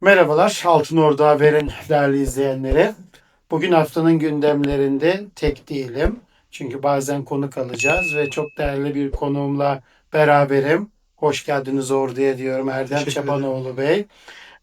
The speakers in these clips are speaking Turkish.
Merhabalar Altın Ordu Haber'in değerli izleyenleri. Bugün haftanın gündemlerinde tek değilim. Çünkü bazen konuk alacağız ve çok değerli bir konuğumla beraberim. Hoş geldiniz Ordu'ya diyorum Erdem Çapanoğlu Bey.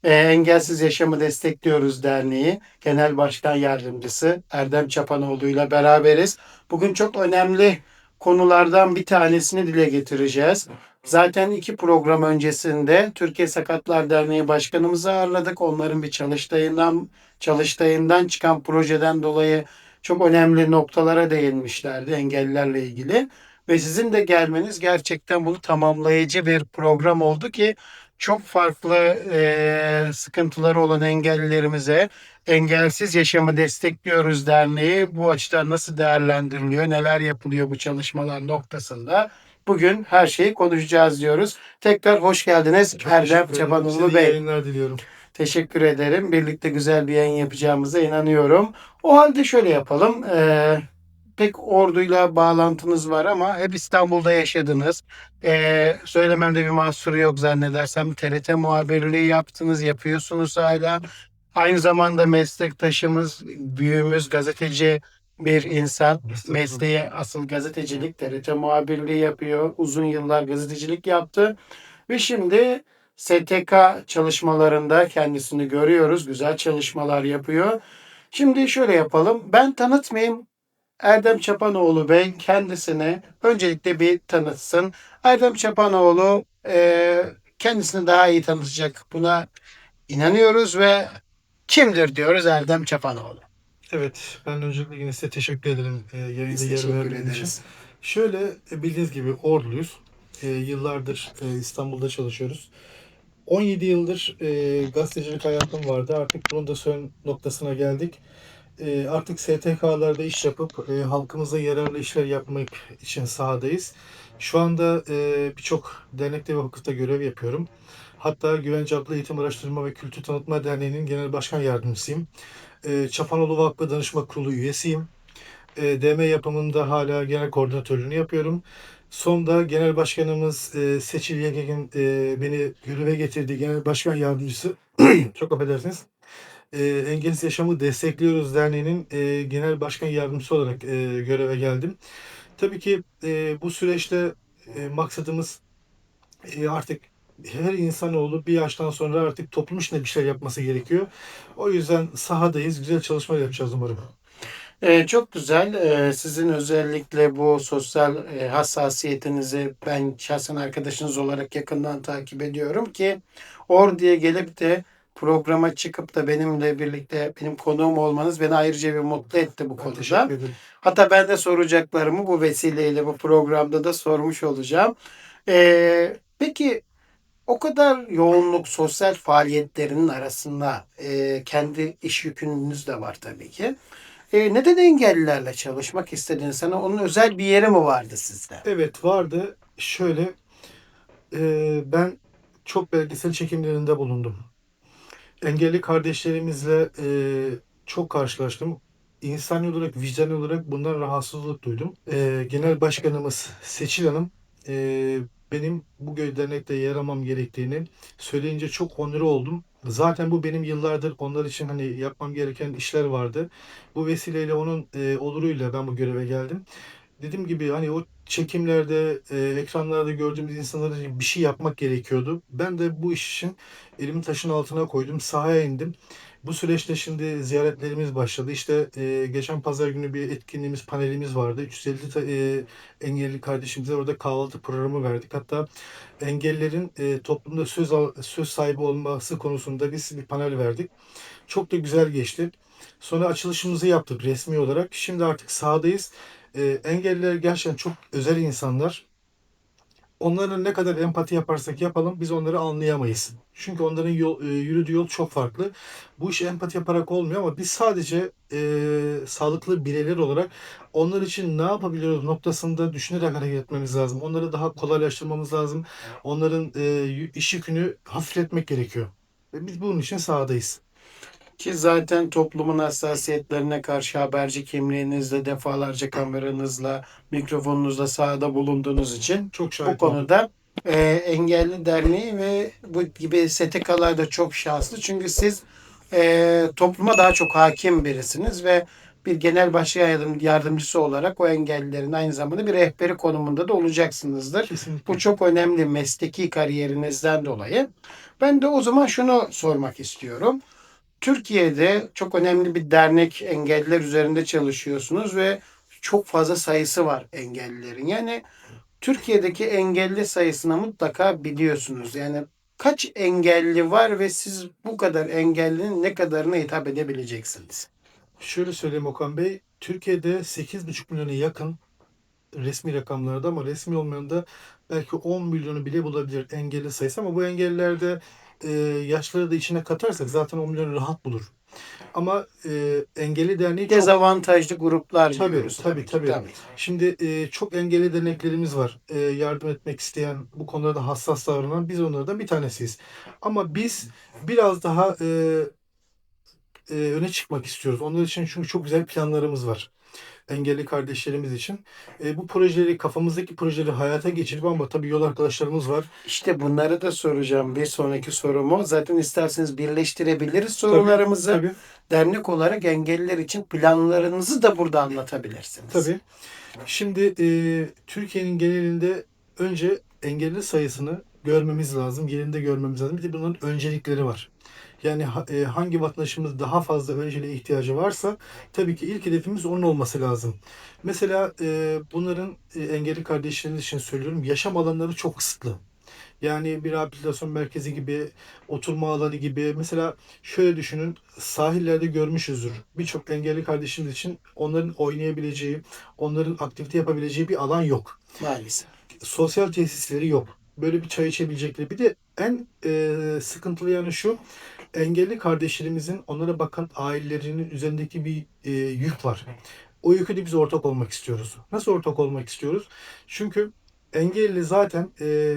Ee, Engelsiz Yaşamı Destekliyoruz Derneği Genel Başkan Yardımcısı Erdem Çapanoğlu ile beraberiz. Bugün çok önemli konulardan bir tanesini dile getireceğiz. Zaten iki program öncesinde Türkiye Sakatlar Derneği Başkanımızı ağırladık. Onların bir çalıştayından çalıştayından çıkan projeden dolayı çok önemli noktalara değinmişlerdi engellilerle ilgili. Ve sizin de gelmeniz gerçekten bunu tamamlayıcı bir program oldu ki çok farklı eee, sıkıntıları olan engellilerimize Engelsiz Yaşamı Destekliyoruz Derneği bu açıdan nasıl değerlendiriliyor, neler yapılıyor bu çalışmalar noktasında bugün her şeyi konuşacağız diyoruz. Tekrar hoş geldiniz Çok Erdem. Çapanoğlu Bey. yayınlar diliyorum. Teşekkür ederim. Birlikte güzel bir yayın yapacağımıza inanıyorum. O halde şöyle yapalım. Ee, pek orduyla bağlantınız var ama hep İstanbul'da yaşadınız. Ee, söylememde bir mahsuru yok zannedersem. TRT muhabirliği yaptınız, yapıyorsunuz hala. Aynı zamanda meslektaşımız, büyüğümüz, gazeteci bir insan. Mesleği asıl gazetecilik, TRT muhabirliği yapıyor. Uzun yıllar gazetecilik yaptı. Ve şimdi STK çalışmalarında kendisini görüyoruz. Güzel çalışmalar yapıyor. Şimdi şöyle yapalım. Ben tanıtmayayım. Erdem Çapanoğlu Bey kendisini öncelikle bir tanıtsın. Erdem Çapanoğlu e, kendisini daha iyi tanıtacak. Buna inanıyoruz ve kimdir diyoruz Erdem Çapanoğlu. Evet, ben öncelikle yine size teşekkür ederim e, yayında Biz yer verdiğiniz için. Şöyle e, bildiğiniz gibi orduluyuz. E, yıllardır e, İstanbul'da çalışıyoruz. 17 yıldır e, gazetecilik hayatım vardı. Artık bunun da son noktasına geldik. E, artık STK'larda iş yapıp e, halkımıza yararlı işler yapmak için sahadayız. Şu anda e, birçok dernekte ve vakıfta görev yapıyorum. Hatta Güvence Adlı Eğitim Araştırma ve Kültür Tanıtma Derneği'nin genel başkan yardımcısıyım. E, Çapanoğlu Vakfı Danışma Kurulu üyesiyim. E, DM yapımında hala genel koordinatörlüğünü yapıyorum. Sonda genel başkanımız e, Seçil Yegegin e, beni göreve getirdiği genel başkan yardımcısı. Çok affedersiniz. E, Engelsiz Yaşamı Destekliyoruz Derneği'nin e, genel başkan yardımcısı olarak e, göreve geldim. Tabii ki bu süreçte maksadımız artık her insanoğlu bir yaştan sonra artık toplum içinde bir şey yapması gerekiyor. O yüzden sahadayız. Güzel çalışmalar yapacağız umarım. Ee, çok güzel. Ee, sizin özellikle bu sosyal e, hassasiyetinizi ben şahsen arkadaşınız olarak yakından takip ediyorum ki Ordu'ya gelip de programa çıkıp da benimle birlikte benim konuğum olmanız beni ayrıca bir mutlu etti bu Ben konuda. teşekkür ederim. Hatta ben de soracaklarımı bu vesileyle bu programda da sormuş olacağım. Ee, peki o kadar yoğunluk sosyal faaliyetlerinin arasında e, kendi iş yükünüz de var tabii ki. E, neden engellilerle çalışmak istediniz? Sana onun özel bir yeri mi vardı sizde? Evet vardı. Şöyle e, ben çok belgesel çekimlerinde bulundum. Engelli kardeşlerimizle e, çok karşılaştım. İnsani olarak, vicdani olarak bundan rahatsızlık duydum. E, Genel Başkanımız Seçil Hanım e, benim bu dernekte yer almam gerektiğini söyleyince çok onur oldum. Zaten bu benim yıllardır onlar için hani yapmam gereken işler vardı. Bu vesileyle onun e, oluruyla ben bu göreve geldim. Dediğim gibi hani o çekimlerde, e, ekranlarda gördüğümüz insanlar için bir şey yapmak gerekiyordu. Ben de bu iş için elimi taşın altına koydum, sahaya indim. Bu süreçte şimdi ziyaretlerimiz başladı. İşte e, geçen pazar günü bir etkinliğimiz, panelimiz vardı. 350 ta- e, engelli kardeşimize orada kahvaltı programı verdik. Hatta engellerin e, toplumda söz al- söz sahibi olması konusunda biz bir panel verdik. Çok da güzel geçti. Sonra açılışımızı yaptık resmi olarak. Şimdi artık sahadayız. E, engelliler gerçekten çok özel insanlar. Onların ne kadar empati yaparsak yapalım biz onları anlayamayız. Çünkü onların yol, e, yürüdüğü yol çok farklı. Bu iş empati yaparak olmuyor ama biz sadece e, sağlıklı bireyler olarak onlar için ne yapabiliyoruz noktasında düşünerek hareket etmemiz lazım. Onları daha kolaylaştırmamız lazım. Onların e, iş yükünü hafifletmek gerekiyor. Ve biz bunun için sahadayız. Ki zaten toplumun hassasiyetlerine karşı haberci kimliğinizle, defalarca kameranızla, mikrofonunuzla sahada bulunduğunuz için Çok bu konuda e, Engelli Derneği ve bu gibi STK'lar da çok şanslı. Çünkü siz e, topluma daha çok hakim birisiniz ve bir genel başkan yardım- yardımcısı olarak o engellilerin aynı zamanda bir rehberi konumunda da olacaksınızdır. Kesinlikle. Bu çok önemli mesleki kariyerinizden dolayı. Ben de o zaman şunu sormak istiyorum. Türkiye'de çok önemli bir dernek engelliler üzerinde çalışıyorsunuz ve çok fazla sayısı var engellilerin. Yani Türkiye'deki engelli sayısını mutlaka biliyorsunuz. Yani kaç engelli var ve siz bu kadar engellinin ne kadarına hitap edebileceksiniz? Şöyle söyleyeyim Okan Bey. Türkiye'de 8,5 milyona yakın resmi rakamlarda ama resmi olmayan da belki 10 milyonu bile bulabilir engelli sayısı ama bu engellilerde e, yaşları da içine katarsak zaten 10 milyonu rahat bulur. Ama e, engelli derneği çok Dezavantajlı gruplar Tabii, diyoruz. tabii, ki, tabii. Şimdi e, çok engelli derneklerimiz var. E, yardım etmek isteyen, bu konularda hassas davranan biz onlardan bir tanesiyiz. Ama biz biraz daha e, e, öne çıkmak istiyoruz. Onlar için çünkü çok güzel planlarımız var. Engelli kardeşlerimiz için. E, bu projeleri, kafamızdaki projeleri hayata geçirip ama tabii yol arkadaşlarımız var. İşte bunları da soracağım bir sonraki sorumu. Zaten isterseniz birleştirebiliriz sorularımızı. Tabii, Dernek olarak engelliler için planlarınızı da burada anlatabilirsiniz. tabii. Şimdi e, Türkiye'nin genelinde önce engelli sayısını görmemiz lazım, yerinde görmemiz lazım. Bir de bunların öncelikleri var. Yani e, hangi vatandaşımız daha fazla önceliğe ihtiyacı varsa tabii ki ilk hedefimiz onun olması lazım. Mesela e, bunların e, engelli kardeşlerimiz için söylüyorum yaşam alanları çok kısıtlı. Yani bir rehabilitasyon merkezi gibi, oturma alanı gibi. Mesela şöyle düşünün, sahillerde görmüşüzdür. Birçok engelli kardeşimiz için onların oynayabileceği, onların aktivite yapabileceği bir alan yok Maalesef. sosyal tesisleri yok. Böyle bir çay içebilecekleri. Bir de en e, sıkıntılı yanı şu. Engelli kardeşlerimizin onlara bakan ailelerinin üzerindeki bir e, yük var. O yükü de biz ortak olmak istiyoruz. Nasıl ortak olmak istiyoruz? Çünkü engelli zaten e,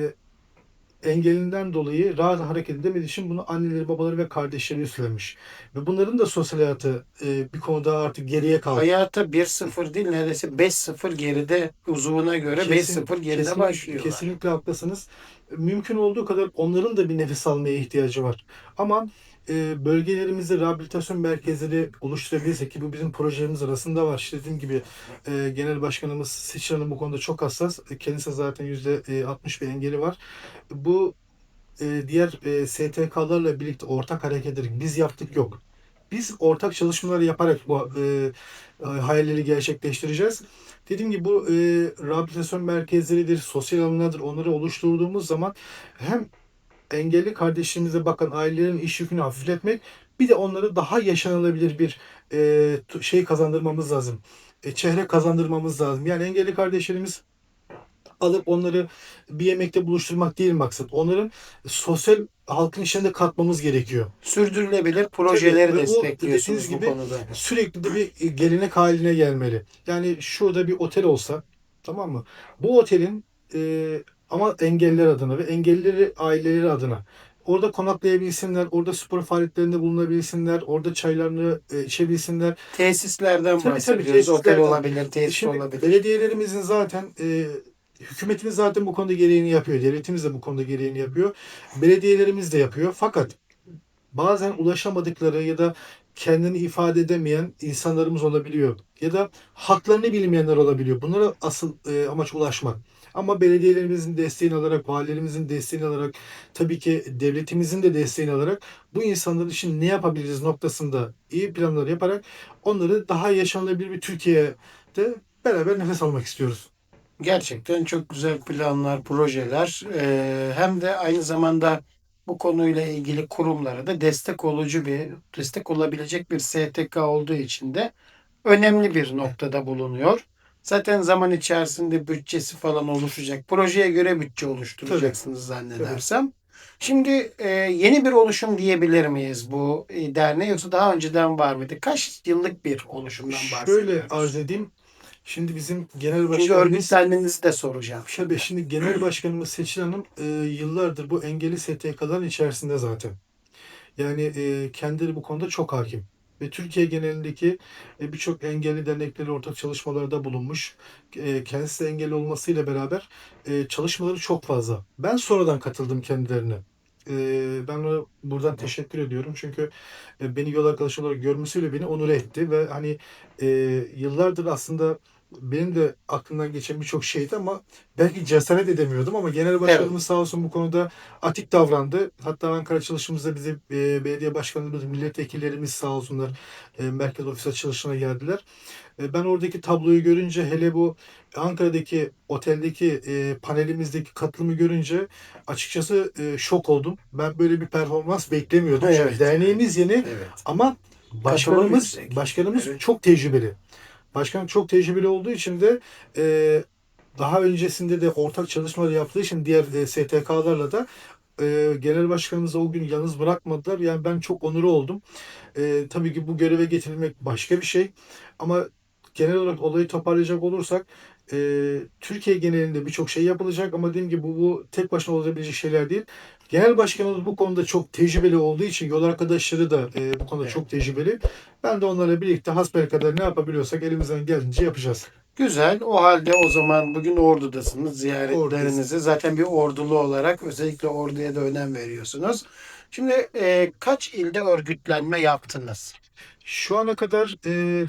engelinden dolayı rahat hareket edemediği için bunu anneleri, babaları ve kardeşleri üstlenmiş. Ve bunların da sosyal hayatı e, bir konuda artık geriye kaldı. Hayata 1-0 değil neredeyse 5-0 geride uzuvuna göre Kesin- 5-0 geride kesin- başlıyorlar. Kesinlikle haklısınız. Mümkün olduğu kadar onların da bir nefes almaya ihtiyacı var. Ama e, bölgelerimizde rehabilitasyon merkezleri oluşturabilirsek ki bu bizim projemiz arasında var. İşte dediğim gibi e, Genel Başkanımız Seçil Hanım bu konuda çok hassas. E, Kendisi zaten %60 bir engeli var. Bu e, diğer e, STK'larla birlikte ortak hareket ederek biz yaptık yok. Biz ortak çalışmalar yaparak bu e, e, hayalleri gerçekleştireceğiz. Dediğim gibi bu e, rehabilitasyon merkezleridir, sosyal alanlardır. Onları oluşturduğumuz zaman hem engelli kardeşlerimize bakan ailelerin iş yükünü hafifletmek bir de onları daha yaşanılabilir bir e, şey kazandırmamız lazım. E, çehre kazandırmamız lazım. Yani engelli kardeşlerimiz alıp onları bir yemekte buluşturmak değil maksat. Onların sosyal halkın içine katmamız gerekiyor. Sürdürülebilir projeleri Tabii, destekliyorsunuz dediğiniz bu gibi konuda. sürekli de bir gelenek haline gelmeli. Yani şurada bir otel olsa tamam mı? Bu otelin e, ama engelliler adına ve engellileri aileleri adına orada konaklayabilsinler, orada spor faaliyetlerinde bulunabilsinler, orada çaylarını e, içebilsinler. Tesislerden Tabii, tabii, bahsediyoruz. Otel tesislerden. olabilir, tesis Şimdi olabilir. belediyelerimizin zaten e, hükümetimiz zaten bu konuda gereğini yapıyor. Devletimiz de bu konuda gereğini yapıyor. Belediyelerimiz de yapıyor. Fakat bazen ulaşamadıkları ya da kendini ifade edemeyen insanlarımız olabiliyor. Ya da haklarını bilmeyenler olabiliyor. Bunlara asıl e, amaç ulaşmak. Ama belediyelerimizin desteğini alarak, valilerimizin desteğini alarak, tabii ki devletimizin de desteğini alarak bu insanlar için ne yapabiliriz noktasında iyi planlar yaparak onları daha yaşanılabilir bir Türkiye'de beraber nefes almak istiyoruz. Gerçekten çok güzel planlar, projeler. Hem de aynı zamanda bu konuyla ilgili kurumlara da destek olucu bir, destek olabilecek bir STK olduğu için de önemli bir noktada bulunuyor. Zaten zaman içerisinde bütçesi falan oluşacak. Projeye göre bütçe oluşturacaksınız zannedersem. Şimdi e, yeni bir oluşum diyebilir miyiz bu e, derneğe yoksa daha önceden var mıydı? Kaç yıllık bir oluşumdan bahsediyoruz? Şöyle arz edeyim. Şimdi bizim genel başkanımız örgütlenmenizi de soracağım. Tabii şimdi genel başkanımız Seçil Hanım e, yıllardır bu engelli STK'ların içerisinde zaten. Yani e, kendileri bu konuda çok hakim. Ve Türkiye genelindeki e, birçok engelli dernekleri ortak çalışmalarda bulunmuş. E, kendisi de engelli olmasıyla beraber e, çalışmaları çok fazla. Ben sonradan katıldım kendilerine. E, ben ona buradan teşekkür ediyorum çünkü beni yol arkadaşı olarak görmesiyle beni onur etti ve hani yıllardır aslında benim de aklımdan geçen birçok şeydi ama belki cesaret edemiyordum ama genel başkanımız sağ olsun bu konuda atik davrandı. Hatta Ankara çalışımızda bizi e, belediye başkanlarımız, milletvekillerimiz sağ olsunlar e, merkez ofis açılışına geldiler. E, ben oradaki tabloyu görünce hele bu Ankara'daki oteldeki e, panelimizdeki katılımı görünce açıkçası e, şok oldum. Ben böyle bir performans beklemiyordum. Evet. derneğimiz yeni Evet. ama başkanımız başkanımız Evet. çok tecrübeli. Başkan çok tecrübeli olduğu için de e, daha öncesinde de ortak çalışmalar yaptığı için diğer e, STK'larla da e, genel başkanımızı o gün yalnız bırakmadılar. Yani ben çok onuru oldum. E, tabii ki bu göreve getirilmek başka bir şey. Ama genel olarak olayı toparlayacak olursak e, Türkiye genelinde birçok şey yapılacak ama dediğim gibi bu, bu tek başına olabilecek şeyler değil. Genel başkanımız bu konuda çok tecrübeli olduğu için yol arkadaşları da e, bu konuda Evet. çok tecrübeli. Ben de onlarla birlikte hasbelkader ne yapabiliyorsak elimizden geldiğince yapacağız. Güzel. O halde o zaman bugün Ordu'dasınız. Ziyaretlerinizi zaten bir ordulu olarak özellikle Ordu'ya da önem veriyorsunuz. Şimdi e, kaç ilde örgütlenme yaptınız? Şu ana kadar e,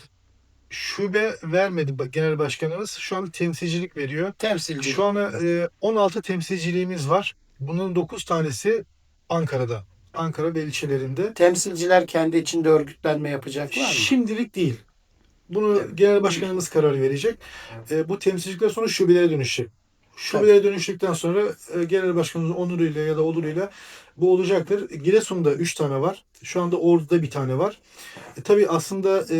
şube vermedi genel başkanımız. Şu an temsilcilik veriyor. Temsilci. Şu an e, 16 temsilciliğimiz var. Bunun 9 tanesi Ankara'da. Ankara ve ilçelerinde. Temsilciler kendi içinde örgütlenme yapacaklar mı? Şimdilik değil. Bunu Evet. genel başkanımız karar verecek. E, bu temsilcilikler sonra şubelere dönüşecek. Şubelere dönüştükten sonra e, genel başkanımızın onuruyla ya da oluruyla bu olacaktır. Giresun'da 3 tane var. Şu anda Ordu'da bir tane var. E, tabii aslında e,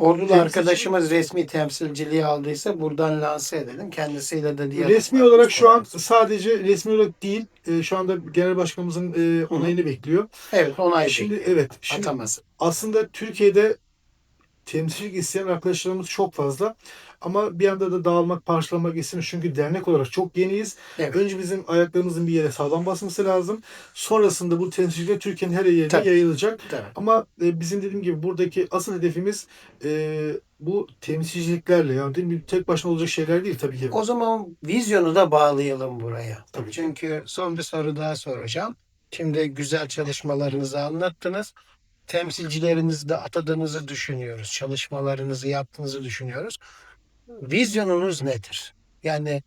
Ordulu arkadaşımız resmi temsilciliği aldıysa buradan lanse edelim. Kendisiyle de diğer resmi olarak şu an sadece resmi olarak değil, e, şu anda genel başkanımızın e, onayını bekliyor. evet onay Şimdi evet, şimdi ataması. aslında Türkiye'de temsilcilik isteyen arkadaşlarımız çok fazla. Ama bir anda da dağılmak, parçalamak istemiyoruz. Çünkü dernek olarak çok yeniyiz. Evet. Önce bizim ayaklarımızın bir yere sağlam basması lazım. Sonrasında bu temsilcilikler Türkiye'nin her yerine Tabii. yayılacak. Tabii. Ama e, bizim dediğim gibi buradaki asıl hedefimiz e, bu temsilciliklerle yani değil mi? tek başına olacak şeyler değil tabii ki. O zaman vizyonu da bağlayalım buraya. Tabii. Çünkü son bir soru daha soracağım. Şimdi güzel çalışmalarınızı anlattınız. Temsilcilerinizi de atadığınızı düşünüyoruz. Çalışmalarınızı yaptığınızı düşünüyoruz. Vizyonunuz nedir? Yani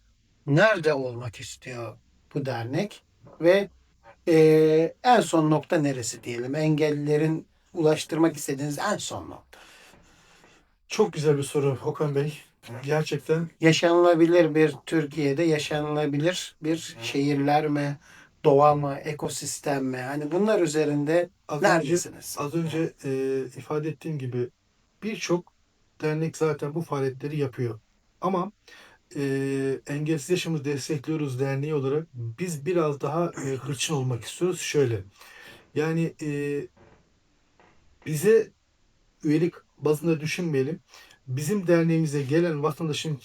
nerede olmak istiyor bu dernek? Ve eee, en son nokta neresi diyelim? Engellilerin ulaştırmak istediğiniz en son nokta. Çok güzel bir soru Okan Bey. Gerçekten yaşanılabilir bir Türkiye'de yaşanılabilir bir şehirler mi, doğa mı, ekosistem mi? Hani bunlar üzerinde az önce neredesiniz? Az önce e, ifade ettiğim gibi birçok dernek zaten bu faaliyetleri yapıyor. Ama e, Engelsiz Yaşamı Destekliyoruz Derneği olarak biz biraz daha e, hırçın olmak istiyoruz. Şöyle, yani e, bize üyelik bazında düşünmeyelim. Bizim derneğimize gelen vatandaşın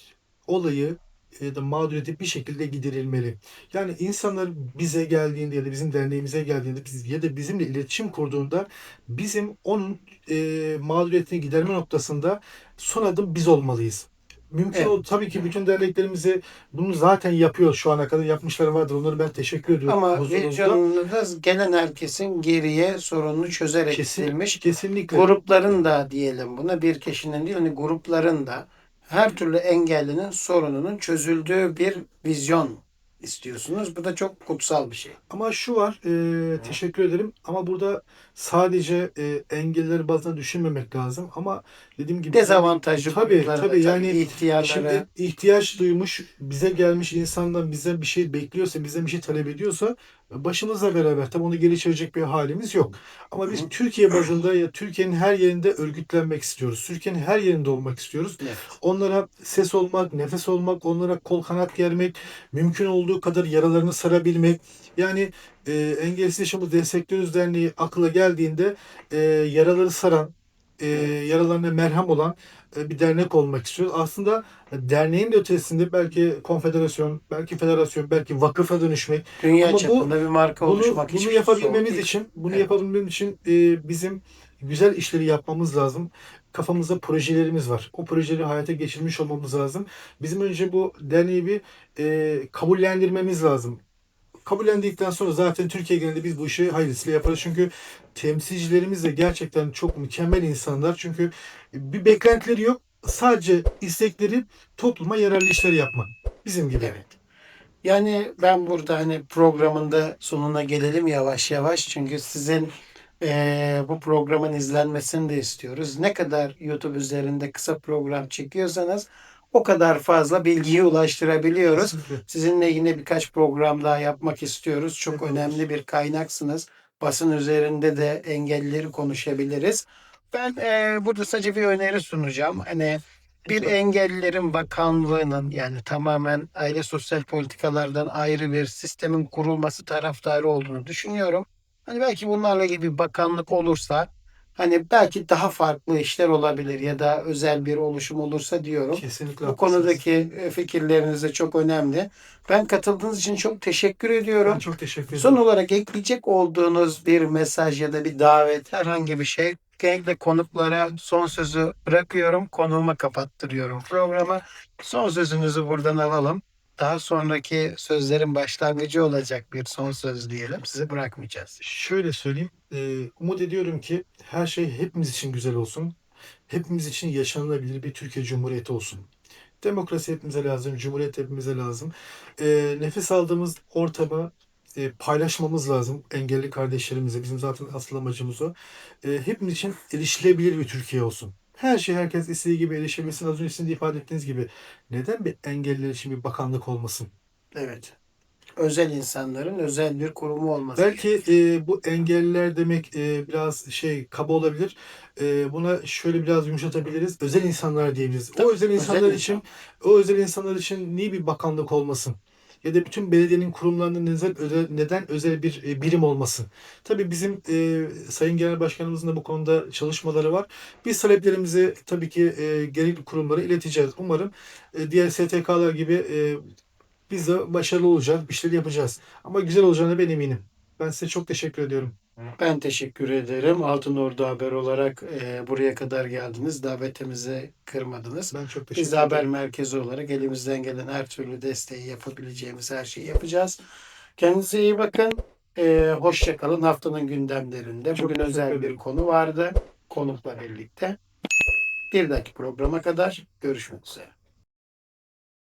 olayı ya da mağduriyeti bir şekilde giderilmeli. Yani insanlar bize geldiğinde ya da bizim derneğimize geldiğinde biz, ya da bizimle iletişim kurduğunda bizim onun e, mağduriyetini giderme noktasında son adım biz olmalıyız. Mümkün Evet. ol tabii ki bütün derneklerimizi bunu zaten yapıyor şu ana kadar yapmışları vardır. Onları ben teşekkür ediyorum. Ama vizyonunda gelen herkesin geriye sorununu çözerek Kesin, gidilmiş. kesinlikle. Grupların da diyelim buna bir kişinin değil hani grupların da her türlü engellinin sorununun çözüldüğü bir vizyon istiyorsunuz. Bu da çok kutsal bir şey. Ama şu var, e, teşekkür ederim. Ama burada sadece e, engellileri bazına düşünmemek lazım. Ama dediğim gibi Dezavantajlı Tabii, da tabii. Yani ihtiyarlara Şimdi ihtiyaç duymuş, bize gelmiş insandan bize bir şey bekliyorsa, bize bir şey talep ediyorsa başımızla beraber tabii onu geri çevirecek bir halimiz yok. Ama biz Hı. Türkiye bazında ya Türkiye'nin her yerinde örgütlenmek istiyoruz. Türkiye'nin her yerinde olmak istiyoruz. Evet. Onlara ses olmak, nefes olmak, onlara kol kanat germek, mümkün olduğu kadar yaralarını sarabilmek. Yani e, Engelsiz Yaşamı Destekliyoruz Derneği akla geldiğinde e, yaraları saran, e, yaralarına merhem olan e, bir dernek olmak istiyoruz. Aslında derneğin de ötesinde belki konfederasyon, belki federasyon, belki vakıfa dönüşmek. Dünya Ama bu- çapında bir marka Bunu, oluşmak bunu yapabilmemiz için, bunu Evet. yapabilmemiz için e, bizim güzel işleri yapmamız lazım. Kafamızda projelerimiz var. O projeleri hayata geçirmiş olmamız lazım. Bizim önce bu derneği bir e, kabullendirmemiz lazım. Kabullendikten sonra zaten Türkiye genelinde biz bu işi hayırlısıyla yaparız. Çünkü temsilcilerimiz de gerçekten çok mükemmel insanlar. Çünkü bir beklentileri yok. Sadece istekleri topluma yararlı işler yapmak. Bizim gibi. Evet. Yani ben burada hani programında sonuna gelelim yavaş yavaş. Çünkü sizin eee, bu programın izlenmesini de istiyoruz. Ne kadar YouTube üzerinde kısa program çekiyorsanız o kadar fazla bilgiyi ulaştırabiliyoruz. Sizinle yine birkaç program daha yapmak istiyoruz. Çok önemli bir kaynaksınız. Basın üzerinde de engelleri konuşabiliriz. Ben eee, burada sadece bir öneri sunacağım. Hani bir engellilerin bakanlığının yani tamamen aile sosyal politikalardan ayrı bir sistemin kurulması taraftarı olduğunu düşünüyorum. Hani belki bunlarla ilgili bir bakanlık olursa hani belki daha farklı işler olabilir ya da özel bir oluşum olursa diyorum. Kesinlikle Bu konudaki e, fikirleriniz de çok önemli. Ben katıldığınız için çok teşekkür ediyorum. Ben çok teşekkür ederim. Son olarak ekleyecek olduğunuz bir mesaj ya da bir davet herhangi bir şey genellikle konuklara son sözü bırakıyorum. Konuğuma kapattırıyorum programı. Son sözünüzü buradan alalım. Daha sonraki sözlerin başlangıcı olacak bir son söz diyelim. Sizi bırakmayacağız. Şöyle söyleyeyim. e, umut ediyorum ki her şey hepimiz için güzel olsun. Hepimiz için yaşanılabilir bir Türkiye Cumhuriyeti olsun. Demokrasi hepimize lazım, Cumhuriyet hepimize lazım. E, nefes aldığımız ortamı e, paylaşmamız lazım engelli kardeşlerimize. Bizim zaten asıl amacımız o. E, hepimiz için erişilebilir bir Türkiye olsun. Her şey herkes istediği gibi erişebilsin. Az önce sizin de ifade ettiğiniz gibi. Neden bir engelliler için bir bakanlık olmasın? Evet. Özel insanların özel bir kurumu olması. Belki e, bu engelliler demek e, biraz şey kaba olabilir. E, buna şöyle biraz yumuşatabiliriz. Özel insanlar diyebiliriz. Tabii, o özel insanlar özel için o özel insanlar için niye bir bakanlık olmasın? Ya da bütün belediyenin kurumlarında neden özel, neden özel bir e, birim olmasın? Tabii bizim e, Sayın Genel Başkanımızın da bu konuda çalışmaları var. Biz taleplerimizi tabii ki e, gerekli kurumlara ileteceğiz. Umarım e, diğer STK'lar gibi e, biz de başarılı olacağız, işleri yapacağız. Ama güzel olacağına ben eminim. Ben size çok teşekkür ediyorum. Ben teşekkür ederim. Altın Ordu Haber olarak e, buraya kadar geldiniz. Davetimizi kırmadınız. Ben çok teşekkür Biz de haber ederim. merkezi olarak elimizden gelen her türlü desteği yapabileceğimiz her şeyi yapacağız. Kendinize iyi bakın. Ee, hoşça kalın. Haftanın gündemlerinde Çok bugün özel bir ederim. konu vardı. Konukla birlikte. Bir dahaki programa kadar görüşmek üzere.